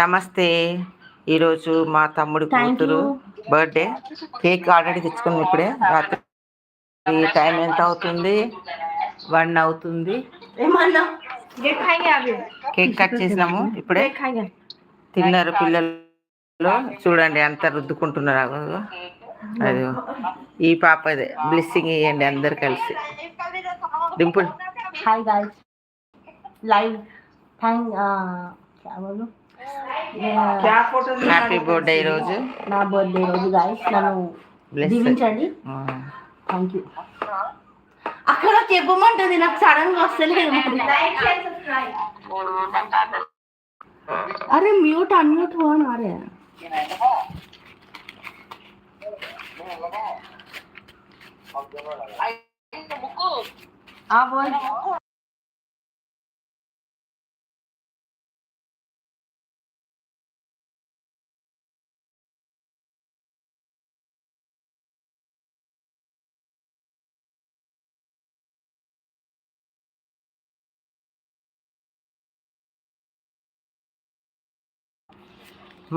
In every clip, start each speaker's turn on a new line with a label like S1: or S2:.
S1: నమస్తే. ఈరోజు మా తమ్ముడు కూతురు బర్త్డే. కేక్ ఆల్రెడీ తెచ్చుకుంది ఇప్పుడే. రాత్రి టైం ఎంత అవుతుంది? వన్ అవుతుంది. కేక్ కట్ చేసినాము ఇప్పుడే. తిన్నారు పిల్లలు. చూడండి అంత రుద్దుకుంటున్నారు అది ఈ పాప అదే. బ్లెస్సింగ్ ఇవ్వండి అందరు కలిసి. Dimple
S2: hi guys live thank क्या ఫోటో
S1: హ్యాపీ బర్త్డే ఈ రోజు
S2: నా బర్త్డే రోజు గైస్ నన్ను దీవించండి థ్యాంక్ యూ అక్కడ చెప్పమంటుంది నాకు సడన్ గా వస్తలేదు అరే మ్యూట్ అన్మ్యూట్ పోను అరే ఆ బోల్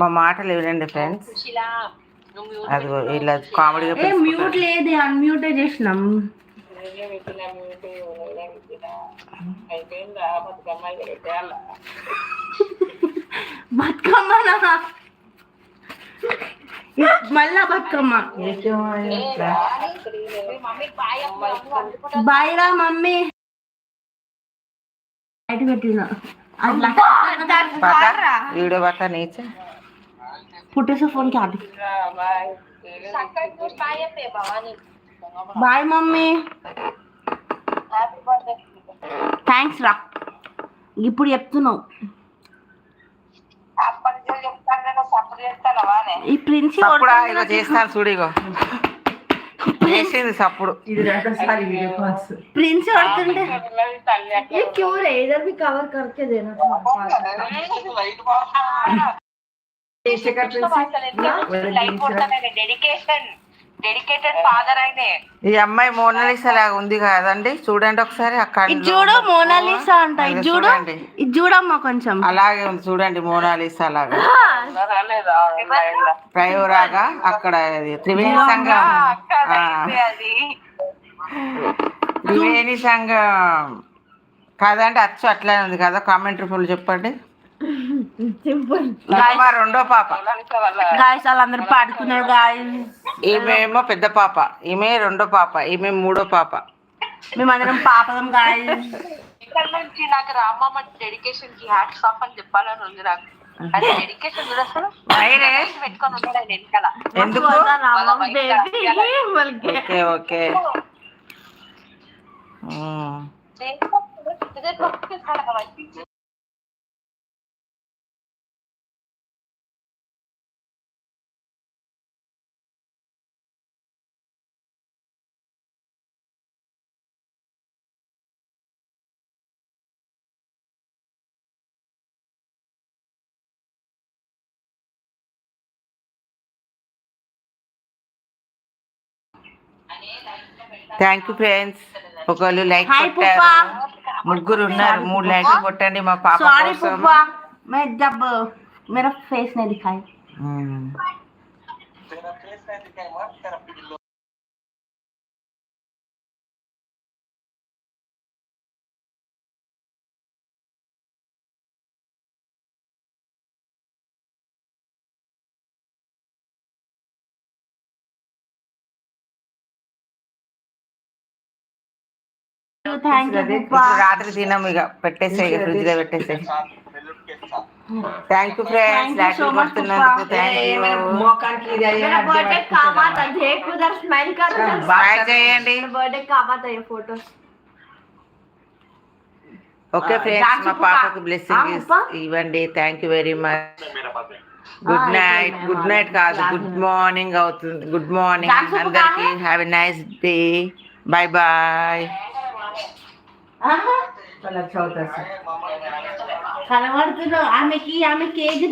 S1: మా మాటలు వినండి ఫ్రెండ్స్. అది ఇలా కామెడీగా
S2: మ్యూట్ లేదు అన్మ్యూట్ చేసినాం. బతుకమ్మనా మళ్ళా బతుకమ్మ. బాయ్రా మమ్మీ. బయట పెట్టిన.
S1: వీడియో బట్ట
S2: నీచే. పుట్టేసే ఫోన్కి ఆపి బాయ్ మమ్మీ థ్యాంక్స్ రా. ఇప్పుడు చెప్తున్నావు. ఈ ప్రిన్స్
S1: చేస్తాను చూడిగో చేసింది సప్పుడు.
S2: ప్రిన్స్ పడుతుంటే
S3: క్యూర్? ఇదర్ కవర్ కరెక్ట్
S1: ఈ అమ్మాయి మోనాలిసా లాగా ఉంది కదండి. చూడండి ఒకసారి కళ్ళు
S2: చూడు మోనాలిసా అంట. చూడు
S1: చూడండి.
S2: ఇది చూడమ్మా కొంచెం.
S1: అలాగే ఉంది చూడండి మోనాలిసా లాగా. ప్రయోరాగా అక్కడ అది త్రివేణి సంఘం. త్రివేణి సంఘం. కాదండి అచ్చు అట్లానే ఉంది కదా కామెంట్ రూపంలో చెప్పండి.
S2: సింపుల్
S1: మా రెండో పాప.
S2: గాయస్ వాళ్ళందరూ పాడుకున్నారు గాయస్
S1: ఈమె ఏమో పెద్ద పాప. ఈమె రెండో పాప. ఈమె మూడో పాప.
S2: మేమందరం పాపదం గాయస్
S3: ఇక్కడ నుంచి నాకు డెడికేషన్కి హ్యాట్స్ ఆఫ్ అని చెప్పాలని ఉంది నాకు. అది డెడికేషన్
S1: థ్యాంక్ యూ ఫ్రెండ్స్ ఒకళ్ళు లైక్
S2: హాయ్
S1: కొట్టారు
S2: పుప్పా.
S1: ముగ్గురు ఉన్నారు మూడు లైక్లు కొట్టండి మా పాప
S2: सॉरी
S1: కోసం
S2: पुप्पा मैं जब मेरा फेस नहीं दिखाई
S1: ఉమ్.
S2: थैंक यू
S1: ఇప్పుడు
S2: पुप्पा
S1: రాత్రి తినం ఇక పెట్టేసాయి ఇక ఫ్రిడ్జ్ లో పెట్టేసాయి థ్యాంక్ యూ ఫ్రెండ్స్ లాటరీ
S2: పడుతున్నందుకు
S1: థ్యాంక్ చేయండి ఓకే ఫ్రెండ్స్ మా పాపకు బ్లెస్సింగ్ ఇవ్వండి thank you very
S2: much
S1: good
S2: night
S1: good night కాదు గుడ్ మార్నింగ్ అవుతుంది గుడ్ మార్నింగ్ అందరికి have a nice day bye bye
S2: కనబడుతున్నావు ఆమెకి ఆమె కేక్